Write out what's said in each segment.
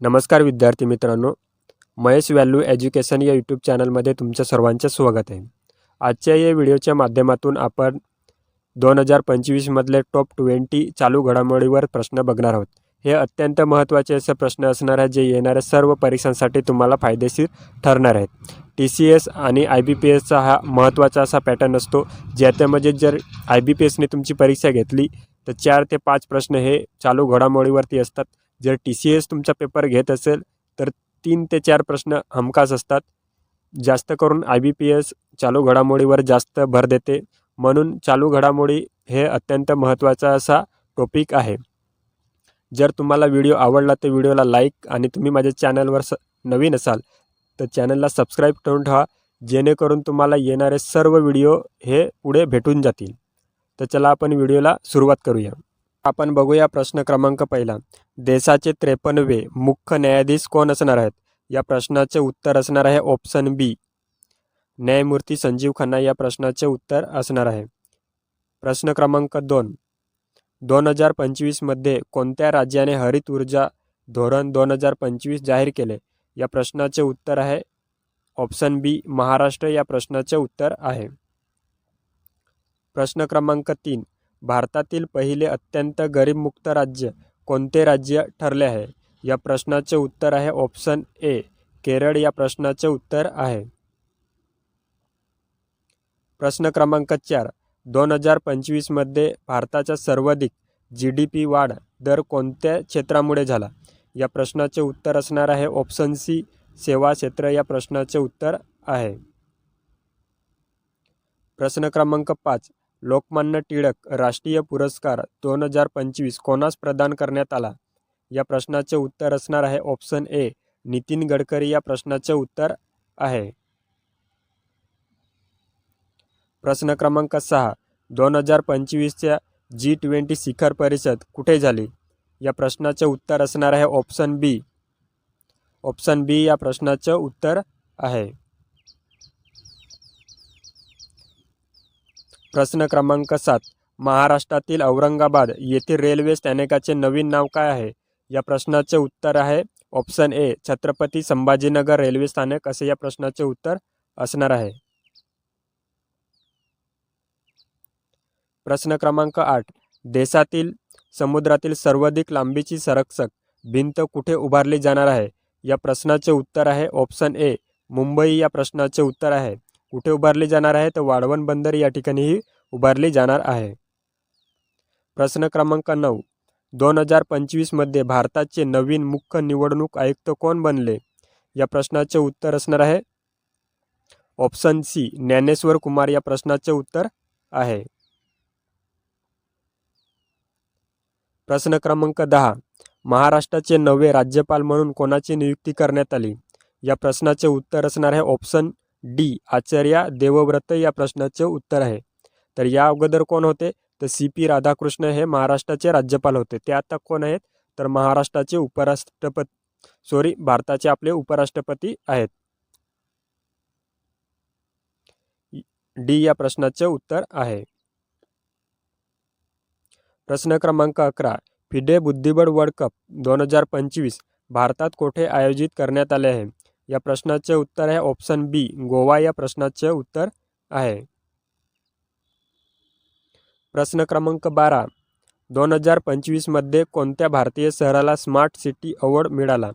नमस्कार विद्यार्थी मित्रांनो महेश व्हॅल्यू एज्युकेशन या यूट्यूब चॅनलमध्ये तुमचं सर्वांचं स्वागत आहे. आजच्या या व्हिडिओच्या माध्यमातून आपण दोन हजार पंचवीसमधले टॉप ट्वेंटी चालू घडामोडीवर प्रश्न बघणार आहोत. हे अत्यंत महत्त्वाचे असे प्रश्न असणार आहेत जे येणाऱ्या सर्व परीक्षांसाठी तुम्हाला फायदेशीर ठरणार आहेत. टी सी एस आणि आय बी पी एसचा हा महत्त्वाचा असा पॅटर्न असतो ज्याच्यामध्ये म्हणजे जर आय बी पी एसने तुमची परीक्षा घेतली तर चार ते पाच प्रश्न हे चालू घडामोडीवरती असतात. जर टी सी एस तुमचा पेपर घेत असेल तर तीन ते चार प्रश्न हमखास असतात. जास्त करून आय बी पी एस चालू घडामोडीवर जास्त भर देते. म्हणून चालू घडामोडी हे अत्यंत महत्त्वाचा असा टॉपिक आहे. जर तुम्हाला व्हिडिओ आवडला तर व्हिडिओला लाईक आणि तुम्ही माझ्या चॅनलवर स नवीन असाल तर चॅनलला सबस्क्राईब करून ठेवा. जेणेकरून तुम्हाला येणारे सर्व व्हिडिओ हे पुढे भेटून जातील. तर चला आपण व्हिडिओला सुरुवात करूया. आपण बघूया प्रश्न क्रमांक पहिला. देशाचे त्रेपन्नवे मुख्य न्यायाधीश कोण असणार आहेत? या प्रश्नाचे उत्तर असणार आहे ऑप्शन बी न्यायमूर्ती संजीव खन्ना या प्रश्नाचे उत्तर असणार आहे. प्रश्न क्रमांक दोन. दोन हजार पंचवीसमध्ये कोणत्या राज्याने हरित ऊर्जा धोरण दोन हजार पंचवीस जाहीर केले? या प्रश्नाचे उत्तर आहे ऑप्शन बी महाराष्ट्र या प्रश्नाचे उत्तर आहे. प्रश्न क्रमांक तीन. भारतातील पहिले अत्यंत गरीबमुक्त राज्य कोणते राज्य ठरले आहे? या प्रश्नाचे उत्तर आहे ऑप्शन ए केरळ या प्रश्नाचे उत्तर आहे. प्रश्न क्रमांक चार. दोन हजार पंचवीसमध्ये भारताचा सर्वाधिक जी डी पी वाढ दर कोणत्या क्षेत्रामुळे झाला? या प्रश्नाचे उत्तर असणार आहे ऑप्शन सी सेवा क्षेत्र या प्रश्नाचे उत्तर आहे. प्रश्न क्रमांक पाच. लोकमान्य टिळक राष्ट्रीय पुरस्कार दोन हजार पंचवीस कोणास प्रदान करण्यात आला? या प्रश्नाचे उत्तर असणार आहे ऑप्शन ए नितीन गडकरी या प्रश्नाचे उत्तर आहे. प्रश्न क्रमांक सहा. दोन हजार पंचवीसच्या जी ट्वेंटी शिखर परिषद कुठे झाली? या प्रश्नाचे उत्तर असणार आहे ऑप्शन बी ऑप्शन बी या प्रश्नाचं उत्तर आहे. प्रश्न क्रमांक सात. महाराष्ट्रातील औरंगाबाद येथील रेल्वे स्थानकाचे नवीन नाव काय आहे? या प्रश्नाचे उत्तर आहे option A Chhatrapati Sambhajinagar railway स्थानक असे या प्रश्नाचे उत्तर असणार आहे. प्रश्न क्रमांक आठ. देशातील समुद्रातील सर्वाधिक लांबीची संरक्षक भिंत कुठे उभारली जाणार आहे? या प्रश्नाचे उत्तर आहे ऑप्शन ए मुंबई या प्रश्नाचे उत्तर आहे. कुठे उभारली जाणार आहे तर वाढवण बंदर या ठिकाणीही उभारली जाणार आहे. प्रश्न क्रमांक नऊ. दोन हजार पंचवीसमध्ये भारताचे नवीन मुख्य निवडणूक आयुक्त कोण बनले? या प्रश्नाचे उत्तर असणार आहे. ऑप्शन सी ज्ञानेश्वर कुमार या प्रश्नाचे उत्तर आहे. प्रश्न क्रमांक दहा. महाराष्ट्राचे नवे राज्यपाल म्हणून कोणाची नियुक्ती करण्यात आली? या प्रश्नाचे उत्तर असणार आहे ऑप्शन डी. आचार्य देवव्रत या प्रश्नाचे उत्तर आहे. तर या अगोदर कोण होते? तर सी. पी. राधाकृष्ण हे महाराष्ट्राचे राज्यपाल होते. ते आता कोण आहेत? तर महाराष्ट्राचे उपराष्ट्रपती सॉरी भारताचे आपले उपराष्ट्रपती आहेत. डी या प्रश्नाचे उत्तर आहे. प्रश्न क्रमांक अकरा. फिडे बुद्धिबळ वर्ल्ड कप दोन हजार पंचवीस भारतात कोठे आयोजित करण्यात आले आहे? या प्रश्नाचे उत्तर आहे ऑप्शन बी गोवा या प्रश्नाचे उत्तर आहे. प्रश्न क्रमांक बारा. दोन हजार पंचवीसमध्ये कोणत्या भारतीय शहराला स्मार्ट सिटी अवॉर्ड मिळाला?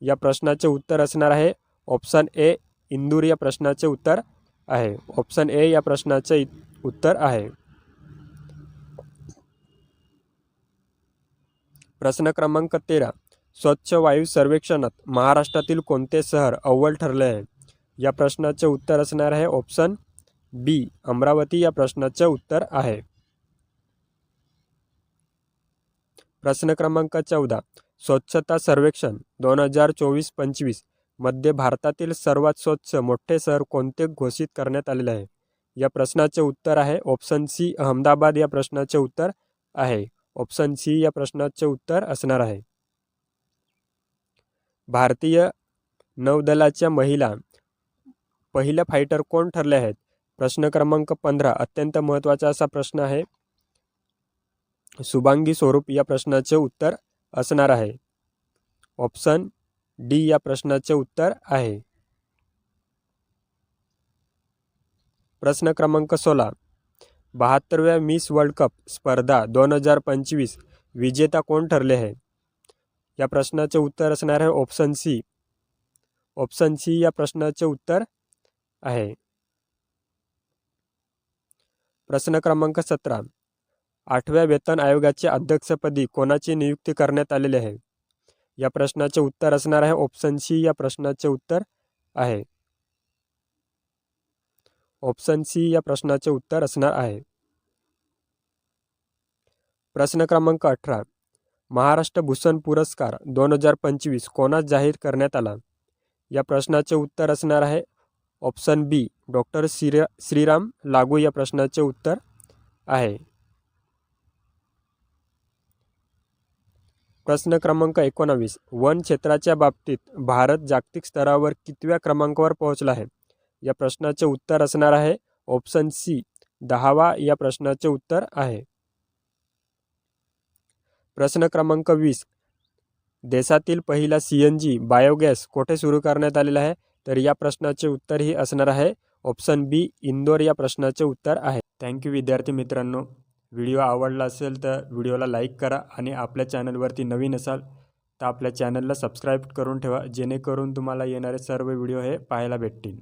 या प्रश्नाचे उत्तर असणार आहे. ऑप्शन ए इंदूर या प्रश्नाचे उत्तर आहे. ऑप्शन ए या प्रश्नाचे उत्तर आहे. प्रश्न क्रमांक तेरा. स्वच्छ वायू सर्वेक्षणात महाराष्ट्रातील कोणते शहर अव्वल ठरले आहे? या प्रश्नाचे उत्तर असणार आहे ऑप्शन बी अमरावती या प्रश्नाचे उत्तर आहे. प्रश्न क्रमांक चौदा. स्वच्छता सर्वेक्षण दोन हजार चोवीस पंचवीसमध्ये भारतातील सर्वात स्वच्छ मोठे शहर कोणते घोषित करण्यात आलेले आहे? या प्रश्नाचे उत्तर आहे ऑप्शन सी अहमदाबाद या प्रश्नाचे उत्तर आहे. ऑप्शन सी या प्रश्नाचे उत्तर असणार आहे. भारतीय नौदलाच्या महिला पहिल्या फायटर कोण ठरले आहेत? प्रश्न क्रमांक पंधरा अत्यंत महत्त्वाचा असा प्रश्न आहे. शुभांगी स्वरूप या प्रश्नाचे उत्तर असणार आहे. ऑप्शन डी या प्रश्नाचे उत्तर आहे. प्रश्न क्रमांक सोळा. बहात्तरव्या मिस वर्ल्ड कप स्पर्धा दोन हजार पंचवीस विजेता कोण ठरले आहे? या प्रश्नाचे उत्तर असणार आहे ऑप्शन सी ऑप्शन सी या प्रश्नाचे उत्तर आहे. प्रश्न क्रमांक सतरा. आठव्या वेतन आयोगाच्या अध्यक्षपदी कोणाची नियुक्ती करण्यात आलेली आहे? या प्रश्नाचे उत्तर असणार आहे ऑप्शन सी या प्रश्नाचे उत्तर आहे. ऑप्शन सी या प्रश्नाचे उत्तर असणार आहे. प्रश्न क्रमांक अठरा. महाराष्ट्र भूषण पुरस्कार दोन हजार पंचवीस कोणास जाहीर करण्यात आला? या प्रश्नाचे उत्तर असणार आहे option B doctor Shri Shriram Lagoo या प्रश्नाचे उत्तर आहे. प्रश्न क्रमांक एकोणावीस वन क्षेत्राच्या बाबतीत भारत जागतिक स्तरावर कितव्या क्रमांकावर पोहोचला आहे? या प्रश्नाचे उत्तर असणार आहे ऑप्शन सी दहावा या प्रश्नाचे उत्तर आहे. प्रश्न क्रमांक वीस. देशातील पहिला सी एन जी बायोगॅस कोठे सुरू करण्यात आलेला आहे? तर या प्रश्नाचे उत्तर ही असणार आहे. ऑप्शन बी इंदोर या प्रश्नाचे उत्तर आहे. थँक्यू विद्यार्थी मित्रांनो. व्हिडिओ आवडला असेल तर व्हिडिओला लाईक करा आणि आपल्या चॅनलवरती नवीन असाल तर आपल्या चॅनलला सबस्क्राईब करून ठेवा जेणेकरून तुम्हाला येणारे सर्व व्हिडिओ हे पाहायला भेटतील.